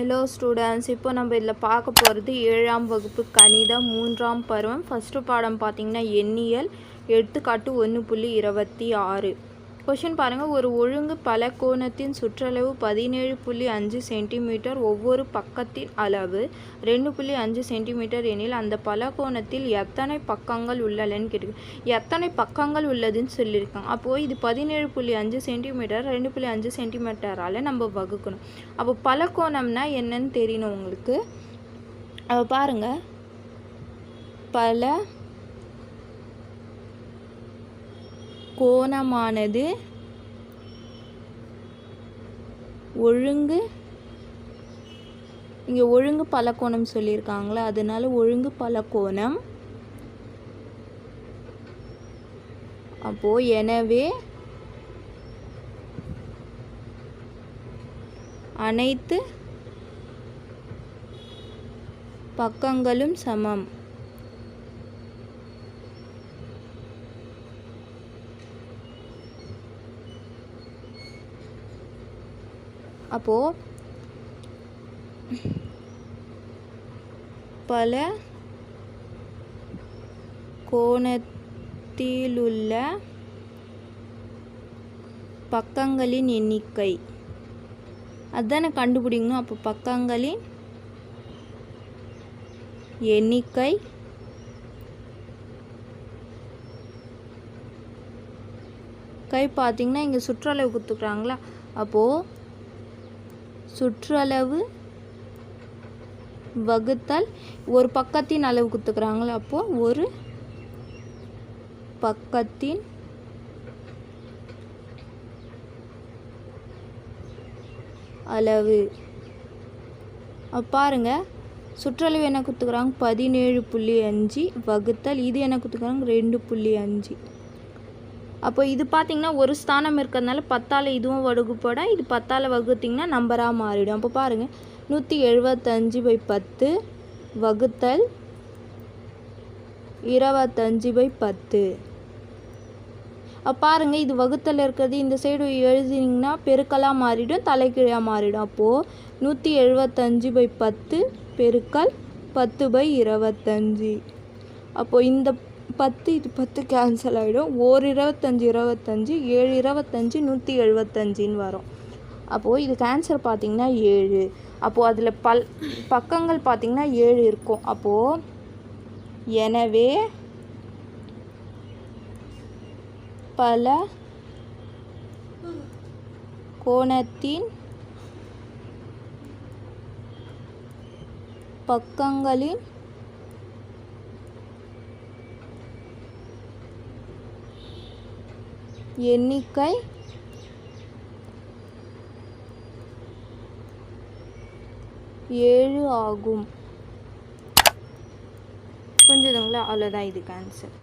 Hello students இப்போ நம்ம இதில் பார்க்க போகிறது ஏழாம் வகுப்பு கணிதம் மூன்றாம் பருவம். ஃபஸ்ட்டு பாடம் பார்த்தீங்கன்னா எண்ணியல் எடுத்துக்காட்டு ஒன்று புள்ளி இருபத்தி ஆறு. கொஷின் பாருங்கள் ஒரு ஒழுங்கு பலகோணத்தின் சுற்றளவு பதினேழு புள்ளி அஞ்சு சென்டிமீட்டர் ஒவ்வொரு பக்கத்தின் அளவு ரெண்டு புள்ளி அஞ்சு சென்டிமீட்டர் எனில் அந்த பலகோணத்தில் எத்தனை பக்கங்கள் உள்ளலன்னு கேட்டு எத்தனை பக்கங்கள் உள்ளதுன்னு சொல்லியிருக்காங்க. அப்போது இது பதினேழு புள்ளி அஞ்சு சென்டிமீட்டர் ரெண்டு புள்ளி அஞ்சு சென்டிமீட்டரால் நம்ம வகுக்கணும். அப்போ பலகோணம்னா என்னன்னு தெரியணும் உங்களுக்கு? அப்போ பாருங்கள் பல கோணமானது ஒழுங்கு. இங்கே ஒழுங்கு பலக்கோணம் சொல்லியிருக்காங்களா அதனால ஒழுங்கு பலக்கோணம் அப்போது எனவே அனைத்து பக்கங்களும் சமம். அப்போது பல கோணத்திலுள்ள பக்கங்களின் எண்ணிக்கை. அதானே கண்டுபிடிக்கணும். அப்போ பக்கங்களின் எண்ணிக்கை கை பார்த்தீங்கன்னா இங்கே சுற்றளவு கொடுத்துக்குறாங்களா அப்போது சுற்றளவு வகுத்தல் ஒரு பக்கத்தின் அளவு கொடுத்துக்கிறாங்களா அப்போது ஒரு பக்கத்தின் அளவு. பாருங்க சுற்றளவு என்ன கொடுத்துக்கிறாங்க பதினேழு புள்ளி அஞ்சு வகுத்தல் இது என்ன கொடுத்துக்கிறாங்க ரெண்டு புள்ளி அஞ்சு. அப்போ இது பார்த்திங்கன்னா ஒரு ஸ்தானம் இருக்கிறதுனால பத்தால் இதுவும் வகுப்பட இது பத்தால் வகுத்திங்கன்னா நம்பராக மாறிடும். அப்போ பாருங்கள் நூற்றி எழுபத்தஞ்சு பை பத்து வகுத்தல் இருபத்தஞ்சு பை பத்து. அப்போ பாருங்கள் இது வகுத்தல் இருக்கிறது இந்த சைடு எழுதினீங்கன்னா பெருக்கலாக மாறிடும் தலைக்கீழாக மாறிடும். அப்போது நூற்றி எழுபத்தஞ்சு பை பத்து பெருக்கல் பத்து பை இருபத்தஞ்சி அப்போது இந்த பத்து இது பத்து கேன்சல் ஆகிடும் ஓர் இருபத்தஞ்சி இருபத்தஞ்சி ஏழு இருபத்தஞ்சி நூற்றி எழுபத்தஞ்சின்னு வரும். அப்போது இது கேன்சர் பார்த்திங்கன்னா ஏழு. அப்போது அதில் பல் பக்கங்கள் பார்த்திங்கன்னா ஏழு இருக்கும். அப்போது எனவே பல கோணத்தின் பக்கங்களின் எண்ணிக்கை ஏழு ஆகும். புரிஞ்சுதுங்களா? அவ்வளோதான் இதுக்கு ஆன்சர்